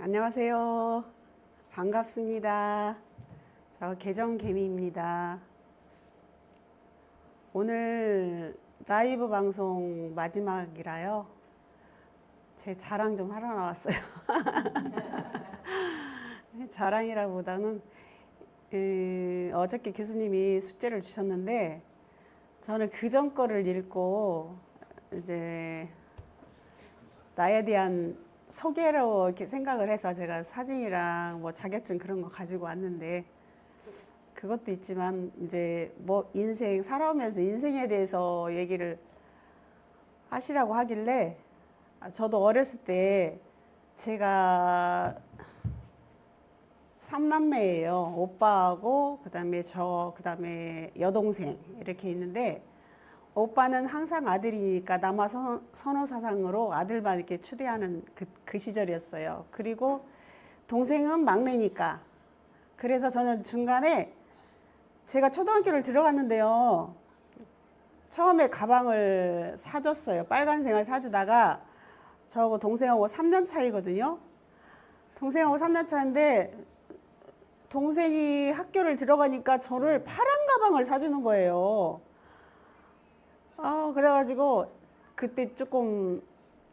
안녕하세요. 반갑습니다. 저 계정개미입니다. 오늘 라이브 방송 마지막이라요. 제 자랑 좀 하러 나왔어요. 자랑이라보다는 에, 어저께 교수님이 숙제를 주셨는데 저는 그전 거를 읽고 이제 나에 대한 소개로 이렇게 생각을 해서 제가 사진이랑 뭐 자격증 그런 거 가지고 왔는데 그것도 있지만 이제 뭐 인생 살아오면서 인생에 대해서 얘기를 하시라고 하길래 아, 저도 어렸을 때 제가 삼남매예요. 오빠하고 그다음에 저 그다음에 여동생 이렇게 있는데 오빠는 항상 아들이니까 남아 선- 선호 사상으로 아들만 이렇게 추대하는 그, 그 시절이었어요. 그리고 동생은 막내니까 그래서 저는 중간에 제가 초등학교를 들어갔는데요. 처음에 가방을 사줬어요. 빨간색을 사주다가 저하고 동생하고 3년 차이거든요. 동생하고 3년 차인데 동생이 학교를 들어가니까 저를 파란 가방을 사주는 거예요. 아, 그래가지고 그때 조금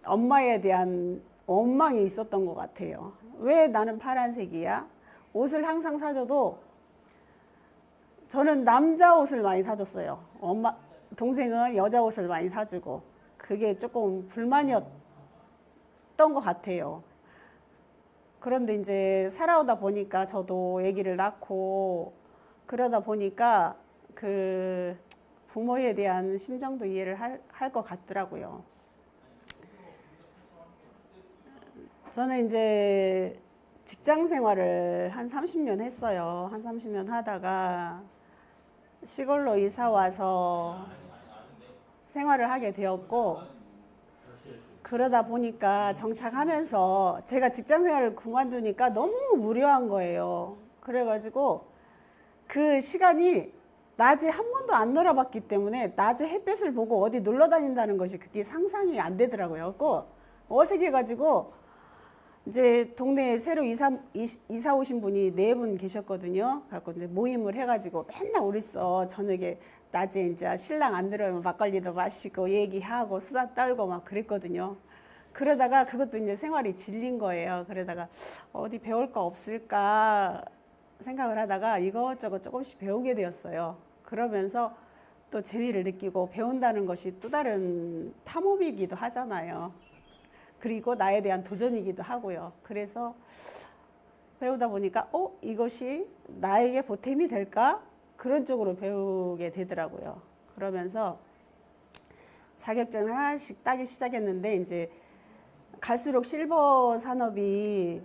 엄마에 대한 원망이 있었던 것 같아요. 왜 나는 파란색이야? 옷을 항상 사줘도 저는 남자 옷을 많이 사줬어요. 엄마, 동생은 여자 옷을 많이 사주고 그게 조금 불만이었던 것 같아요. 그런데 이제 살아오다 보니까 저도 아기를 낳고 그러다 보니까 그 부모에 대한 심정도 이해를 할 것 같더라고요. 저는 이제 직장 생활을 한 30년 했어요. 한 30년 하다가 시골로 이사 와서 생활을 하게 되었고 그러다 보니까 정착하면서 제가 직장 생활을 그만두니까 너무 무료한 거예요. 그래가지고 그 시간이 낮에 한 번도 안 놀아봤기 때문에 낮에 햇볕을 보고 어디 놀러 다닌다는 것이 그게 상상이 안 되더라고요. 그 어색해가지고 이제 동네에 새로 이사, 이- 이사 오신 분이 네 분 계셨거든요. 갖고 이제 모임을 해가지고 맨날 우리서 저녁에 낮에 이제 신랑 안 들어오면 막걸리도 마시고 얘기하고 수다 떨고 막 그랬거든요. 그러다가 그것도 이제 생활이 질린 거예요. 그러다가 어디 배울 거 없을까 생각을 하다가 이것저것 조금씩 배우게 되었어요. 그러면서 또 재미를 느끼고 배운다는 것이 또 다른 탐험이기도 하잖아요. 그리고 나에 대한 도전이기도 하고요. 그래서 배우다 보니까 어 이것이 나에게 보탬이 될까 그런 쪽으로 배우게 되더라고요. 그러면서 자격증 하나씩 따기 시작했는데 이제 갈수록 실버 산업이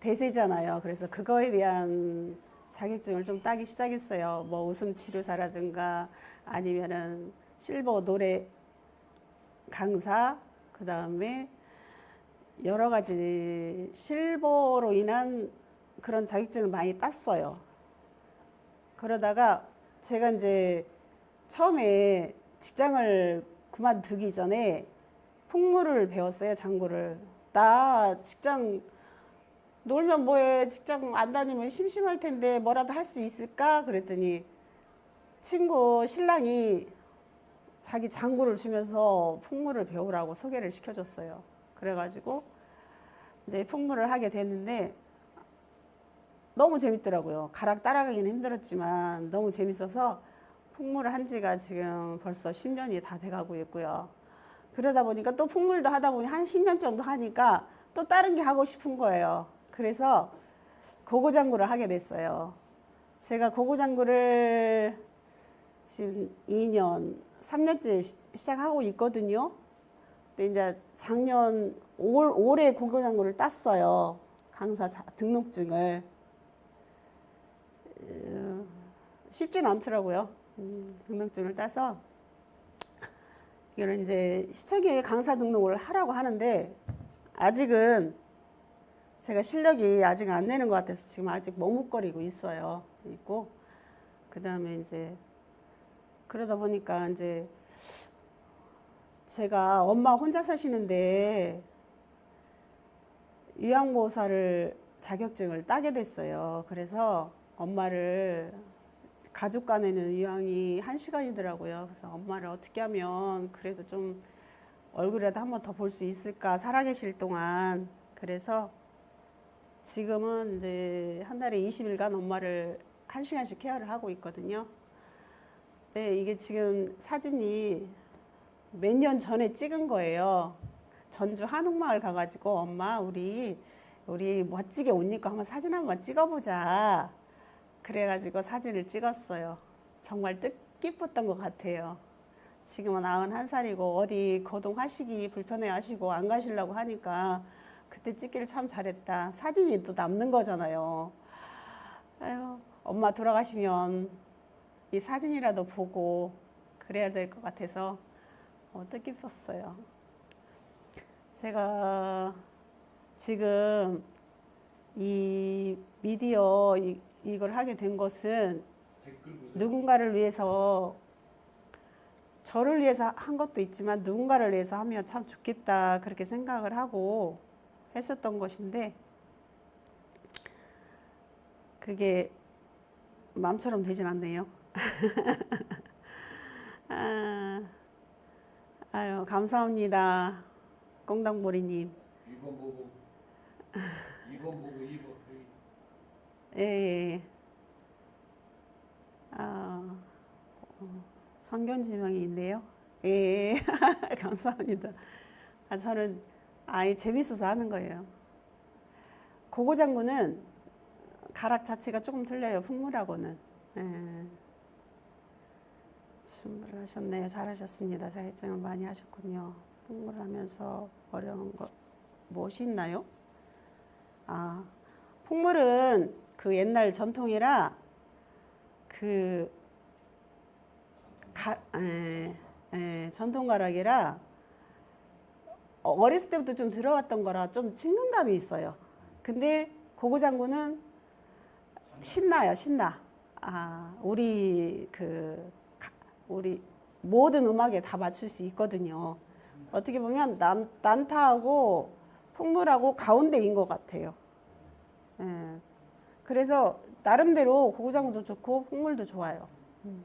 대세잖아요. 그래서 그거에 대한 자격증을 좀 따기 시작했어요. 뭐 웃음 치료사라든가 아니면은 실버 노래 강사 그 다음에 여러 가지 실버로 인한 그런 자격증을 많이 땄어요. 그러다가 제가 이제 처음에 직장을 그만두기 전에 풍물을 배웠어요, 장구를. 나 직장 놀면 뭐해, 직장 안 다니면 심심할 텐데 뭐라도 할 수 있을까? 그랬더니 친구 신랑이 자기 장구를 주면서 풍물을 배우라고 소개를 시켜줬어요. 그래가지고 이제 풍물을 하게 됐는데 너무 재밌더라고요. 가락 따라가기는 힘들었지만 너무 재밌어서 풍물을 한 지가 지금 벌써 10년이 다 돼가고 있고요. 그러다 보니까 또 풍물도 하다 보니 한 10년 정도 하니까 또 다른 게 하고 싶은 거예요. 그래서 고고장구를 하게 됐어요. 제가 고고장구를 지금 2년, 3년째 시- 시작하고 있거든요. 근데 이제 작년 올, 올해 고고장구를 땄어요. 강사 자- 등록증을. 어, 쉽진 않더라고요. 음, 등록증을 따서 이거는 이제 시청에 강사 등록을 하라고 하는데 아직은 제가 실력이 아직 안 되는 것 같아서 지금 아직 머뭇거리고 있어요. 있고 그 다음에 이제 그러다 보니까 이제 제가 엄마 혼자 사시는데 요양보호사를 자격증을 따게 됐어요. 그래서 엄마를 가족 간에는 요양이 한 시간이더라고요. 그래서 엄마를 어떻게 하면 그래도 좀 얼굴이라도 한 번 더 볼 수 있을까 살아계실 동안 그래서 지금은 이제 한 달에 20일간 엄마를 한 시간씩 케어를 하고 있거든요. 네, 이게 지금 사진이 몇 년 전에 찍은 거예요. 전주 한옥마을 가가지고 엄마 우리 우리 멋지게 옷 입고 한번 사진 한번 찍어보자. 그래가지고 사진을 찍었어요. 정말 뜻깊었던 것 같아요. 지금은 91살이고 어디 거동하시기 불편해하시고 안 가시려고 하니까 그때 찍기를 참 잘했다. 사진이 또 남는 거잖아요. 아유, 엄마 돌아가시면 이 사진이라도 보고 그래야 될 것 같아서 어, 뜻깊었어요. 제가 지금 이 미디어 이, 이걸 하게 된 것은. 누군가를 위해서 저를 위해서 한 것도 있지만 누군가를 위해서 하면 참 좋겠다 그렇게 생각을 하고 했었던 것인데 그게 마음처럼 되진 않네요. 아, 아유 감사합니다, 꽁당보리님. 2번 보고 2번 보고 2번 예, 예. 아, 어, 성견 지명이 있네요. 예, 감사합니다. 아, 저는 아이 재밌어서 하는 거예요. 고고장군은 가락 자체가 조금 틀려요. 풍물하고는. 예. 춤을 하셨네요. 잘하셨습니다. 자격증을 많이 하셨군요. 풍물을 하면서 어려운 거 무엇이 있나요? 아, 풍물은 그 옛날 전통이라 그 가, 에, 에, 전통 가락이라 어렸을 때부터 좀 들어왔던 거라 좀 친근감이 있어요. 근데 고고 장군은 신나요, 신나. 아, 우리 그 가- 우리 모든 음악에 다 맞출 수 있거든요. 어떻게 보면 난, 난타하고 풍물하고 가운데인 것 같아요. 예. 그래서 나름대로 고구장도 좋고 풍물도 좋아요. 음.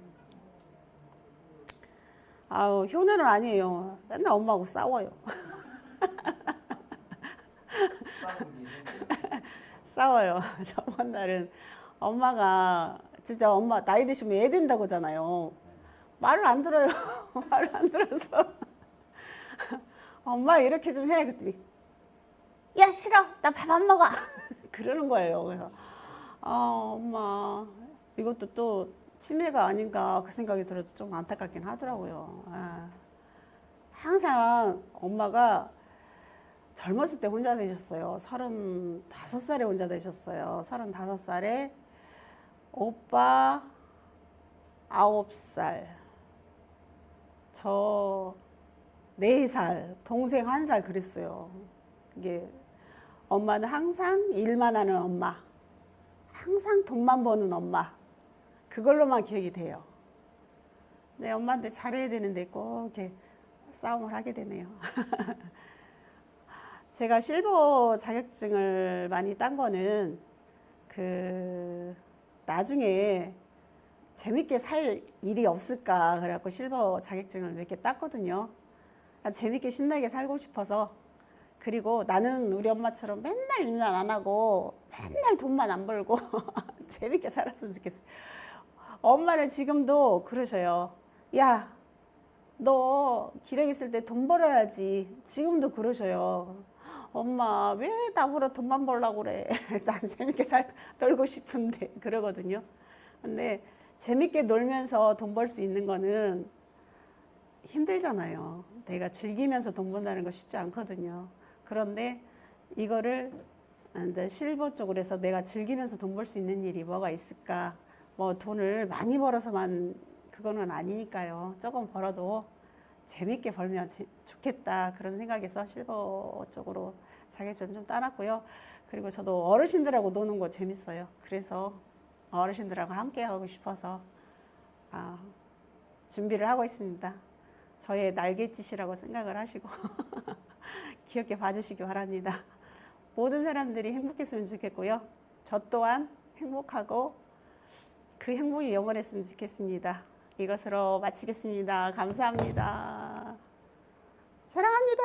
아우 효녀는 아니에요. 맨날 엄마하고 싸워요. 싸움이 싸워요. 저번 날은 엄마가 진짜 엄마 나이 드시면 애 된다고 하잖아요. 말을 안 들어요. 말을 안 들어서 엄마 이렇게 좀 해. 그랬더니 야 싫어. 나 밥 안 먹어. 그러는 거예요. 그래서 아 엄마 이것도 또 치매가 아닌가 그 생각이 들어서 좀 안타깝긴 하더라고요. 아. 항상 엄마가 젊었을 때 혼자 되셨어요. 서른다섯 살에 혼자 되셨어요. 서른다섯 살에 오빠 아홉 살, 저네 살, 동생 한살 그랬어요. 이게 엄마는 항상 일만 하는 엄마, 항상 돈만 버는 엄마, 그걸로만 기억이 돼요. 네, 엄마한테 잘해야 되는데 꼭 이렇게 싸움을 하게 되네요. 제가 실버 자격증을 많이 딴 거는 그 나중에 재밌게 살 일이 없을까 그래갖고 실버 자격증을 몇 개 땄거든요. 아, 재밌게 신나게 살고 싶어서 그리고 나는 우리 엄마처럼 맨날 일만 안 하고 맨날 돈만 안 벌고 재밌게 살았으면 좋겠어요. 엄마는 지금도 그러셔요. 야, 너 기력 있을 때 돈 벌어야지. 지금도 그러셔요. 엄마, 왜 나보러 돈만 벌라고 그래? 난 재밌게 살, 놀고 싶은데. 그러거든요. 근데 재밌게 놀면서 돈 벌 수 있는 거는 힘들잖아요. 내가 즐기면서 돈 번다는 거 쉽지 않거든요. 그런데 이거를 이제 실버 쪽으로 해서 내가 즐기면서 돈 벌 수 있는 일이 뭐가 있을까? 뭐 돈을 많이 벌어서만 그거는 아니니까요. 조금 벌어도 재밌게 벌면 제- 좋겠다 그런 생각에서 실버 쪽으로 자격증 좀 따놨고요. 그리고 저도 어르신들하고 노는 거 재밌어요. 그래서 어르신들하고 함께 하고 싶어서 아, 준비를 하고 있습니다. 저의 날갯짓이라고 생각을 하시고 귀엽게 봐주시기 바랍니다. 모든 사람들이 행복했으면 좋겠고요. 저 또한 행복하고 그 행복이 영원했으면 좋겠습니다. 이것으로 마치겠습니다. 감사합니다. 사랑합니다.